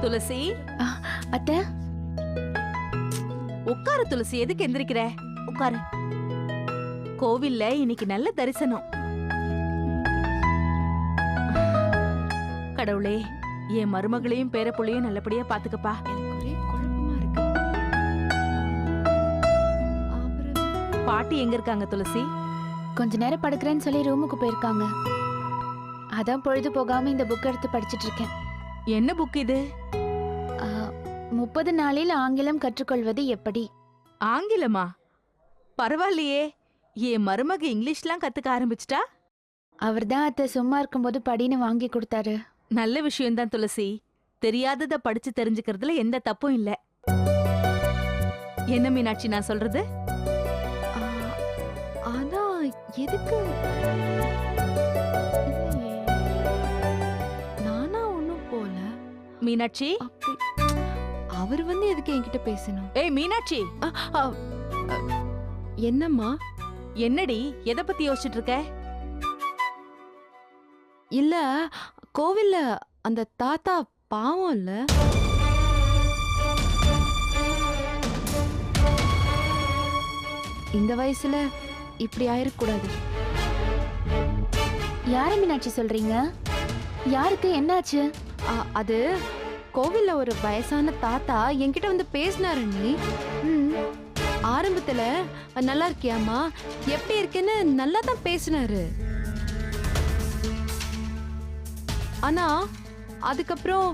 துளசி. அத்தை. உட்காரு துளசி எதுக்கு எந்திரிக்கிற? உட்காரு. கோவில்ல இன்னைக்கு நல்ல தரிசனம். கடவுளே என் மருமகளையும் பேரப்புள்ளையும் நல்லபடியா பாத்துக்கப்பா. பாட்டி எங்க இருக்காங்க துளசி? கொஞ்ச நேரம் படுக்கிறேன்னு சொல்லி ரூமுக்கு போயிருக்காங்க. அதான் பொழுது போகாம இந்த புக் எடுத்து படிச்சிட்டு இருக்கேன். என்ன புக் இது? முப்பது நாளில் ஆங்கிலம் கற்றுக்கொள்வது எப்படி? ஆங்கிலமா? பரவாயில்லையே. என் மருமக இங்கிலீஷ்லாம் கத்துக்க ஆரம்பிச்சிட்டா? அவர்தான் அத்தை சும்மா இருக்கும்போது படின்னு வாங்கி கொடுத்தாரு. நல்ல விஷயம்தான் துளசி. தெரியாதத படிச்சு தெரிஞ்சுக்கிறதுல எந்த தப்பும் இல்ல. என்ன மீனாட்சி நான் சொல்றது? ஆ, ஆனா எதுக்கு? இல்லையே. நானா ஒண்ணும் போல. மீனாட்சி? அப்படி. அவர் வந்து எதுக்கு என்கிட்ட பேசணும்? ஏய் மீனாட்சி! ஆ, ஆ, ஆ, என்னம்மா? என்னடி? எதை பத்தி யோசிச்சுட்டு இருக்க? இல்ல கோவில்ல அந்த தாத்தா பாவம் இல்ல? இந்த வயசுல இப்படி ஆயிருக்கூடாது. யார மீனாட்சி சொல்றீங்க? யாருக்கு என்னாச்சு? ஆ, அது கோவில்ல ஒரு வயசான தாத்தா என்கிட்ட வந்து பேசினாரு நீ. ஆரம்பத்துல நல்லா இருக்கியாமா எப்படி இருக்கேன்னு நல்லா தான் பேசினாரு. ஆனா அதுக்கப்புறம்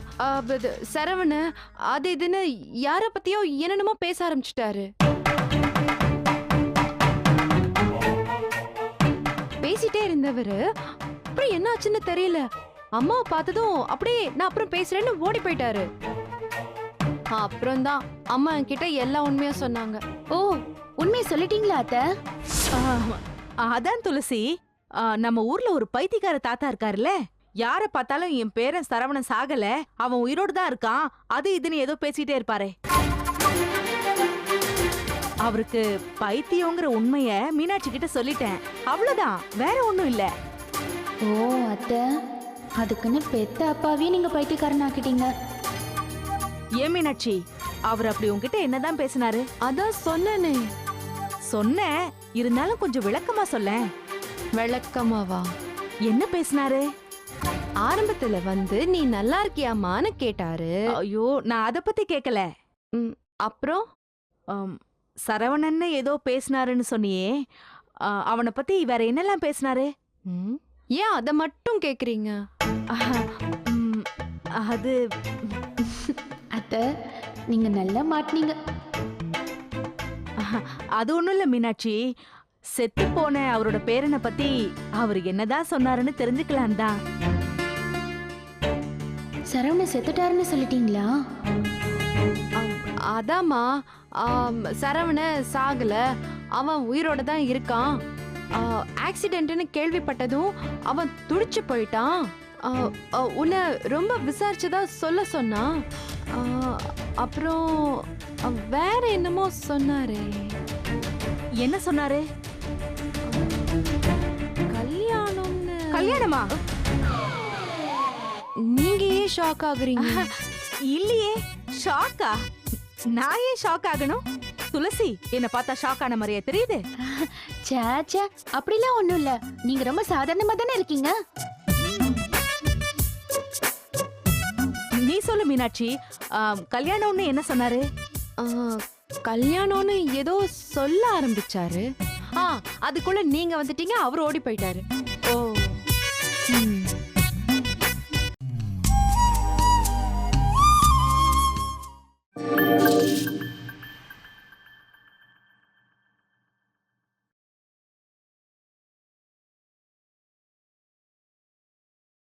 இது, சரவண அது இதுன்னு யார பத்தியோ என்னென்னமோ பேச ஆரம்பிச்சிட்டாரு. பேசிட்டே இருந்தவரு. அப்புறம் என்ன ஆச்சுன்னு தெரியல. அம்மாவை பார்த்ததும் அப்படியே நான் அப்புறம் பேசுறேன்னு ஓடி போயிட்டாரு. அப்புறம் தான் அம்மா என்கிட்ட எல்லா உண்மையும் சொன்னாங்க. ஓ உண்மையை சொல்லிட்டீங்களா அத்தை? அதான் துளசி ஆ, நம்ம ஊர்ல ஒரு பைத்தியக்கார தாத்தா இருக்காருல்ல. யார பார்த்தாலும் என் பேரன் சரவணன் சாகல. அவன் உயிரோடு தான் இருக்கான். அது இதுன்னு ஏதோ பேசிட்டே இருப்பாரே. அவருக்கு பைத்தியங்கிற உண்மைய மீனாட்சி கிட்ட சொல்லிட்டேன். அவ்வளவுதான். வேற ஒண்ணும் இல்ல. ஓ அத்தை. அதுக்குன்னு பெத்த அப்பாவே நீங்க பைத்தியக்காரன் ஆக்கிட்டீங்க ஏன் மீனாட்சி? அவர் அப்படி உன்கிட்ட என்னதான் பேசினாரு? அதான் சொன்னனே. சொன்னேன். இருந்தாலும் கொஞ்சம் விளக்கமா சொல்லேன். விளக்கமாவா? என்ன பேசினாரு? ஆரம்பத்துல வந்து நீ நல்லா இருக்கியாமான்னு கேட்டாரு. ஐயோ நான் அத பத்தி கேக்கல. அப்புறம்? ஆம், சரவணன்னு ஏதோ பேசினாருன்னு சொன்னியே. அவனை பத்தி வேற என்னெல்லாம் பேசினாரு? ம், ஏன் அத மட்டும் கேக்குறீங்க? ம், அது அத்தை நீங்க நல்லா மாட்டினீங்க. அது ஒண்ணும் இல்ல மீனாட்சி. செத்து போன அவரோட பேரனை பத்தி அவர் என்னதான் சொன்னாருன்னு தெரிஞ்சுக்கலாம் தான். சரவண செத்துட்டாருன்னு சொல்லிட்டீங்களா? அதாம்மா சரவண சாகல. அவன் உயிரோட தான் இருக்கான். ஆக்சிடென்ட்னு கேள்விப்பட்டதும் அவன் துடிச்சு போயிட்டான். உன்னை ரொம்ப விசாரிச்சதா சொல்ல சொன்னான் ஆ, அப்புறம் வேற என்னமோ சொன்னாரே. என்ன சொன்னாரு? கல்யாணம்னு. கல்யாணமா? நீங்க ஏன் ஷாக் ஆகுறீங்க இல்லையே ஷாக்கா நான் ஏன் ஷாக் ஆகணும்? துளசி என்ன பார்த்தா ஷாக் ஆன மாதிரியா தெரியுது? சே சே அப்படிலாம் ஒண்ணும் இல்ல. நீங்க ரொம்ப சாதாரணமா தானே இருக்கீங்க? நீ சொல்லு மீனாட்சி. கல்யாணம்னு என்ன சொன்னாரு? கல்யாணம்னு ஏதோ சொல்ல ஆரம்பிச்சாரு. ஆ அதுக்குள்ள நீங்க வந்துட்டீங்க அவர் ஓடி போயிட்டாரு. ஓ.